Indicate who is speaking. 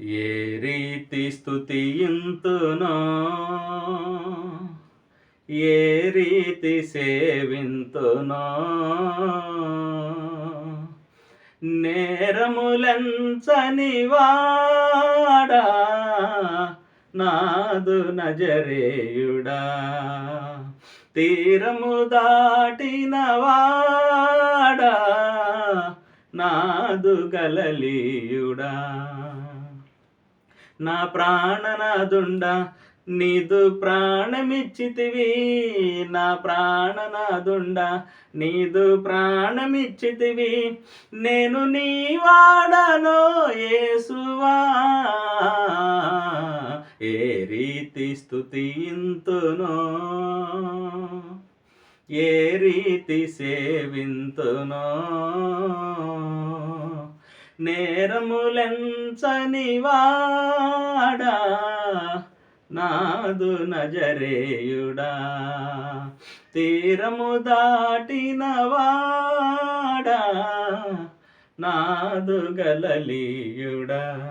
Speaker 1: ఏ రీతి స్థుతియుంతునో ఏ రీతి సేవింతునో? నేరములంచని వాడా? నాదు నజరేయుడా? తీరము దాటిన వాడా? నాదు గలలీయుడా? నా ప్రాణనాదుండ నీదు ప్రాణమిచ్చితివి. నా ప్రాణనాదుండ నీదు ప్రాణమిచ్చితివి. నేను నీ వాడను ఏసువా. ఏ రీతి స్థుతింతునో ఏ రీతి సేవింతునో. నేరములెంచని వాడా నాదు నజరేయుడా. తీరము దాటిన వాడా నాదు గలలీయుడా.